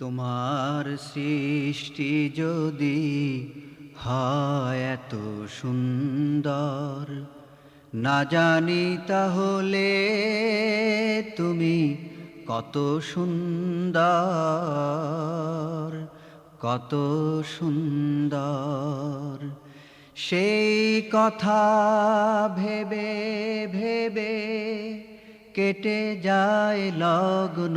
তোমার সৃষ্টি যদি হয় এত সুন্দর। না জানি তাহলে তুমি কত সুন্দর কত সুন্দর। সেই কথা ভেবে ভেবে কেটে যায় লগ্ন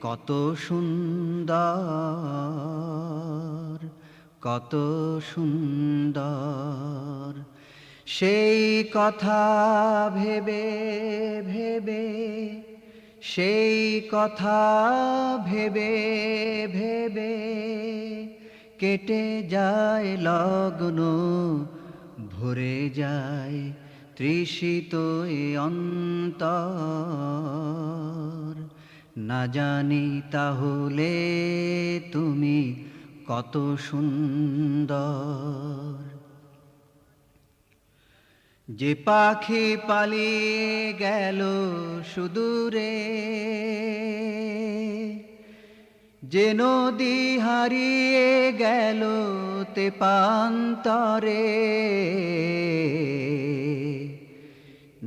কত সুন্দর কত সুন্দর। সেই কথা ভেবে ভেবে, সেই কথা ভেবে ভেবে কেটে যায় লগ্ন, ভরে যায় তৃষিত অন্তর। না জানি তাহলে তুমি কত সুন্দর। যে পাখি পালিয়ে গেল সুদূরে, যে নদী হারিয়ে গেল তে পান্তরে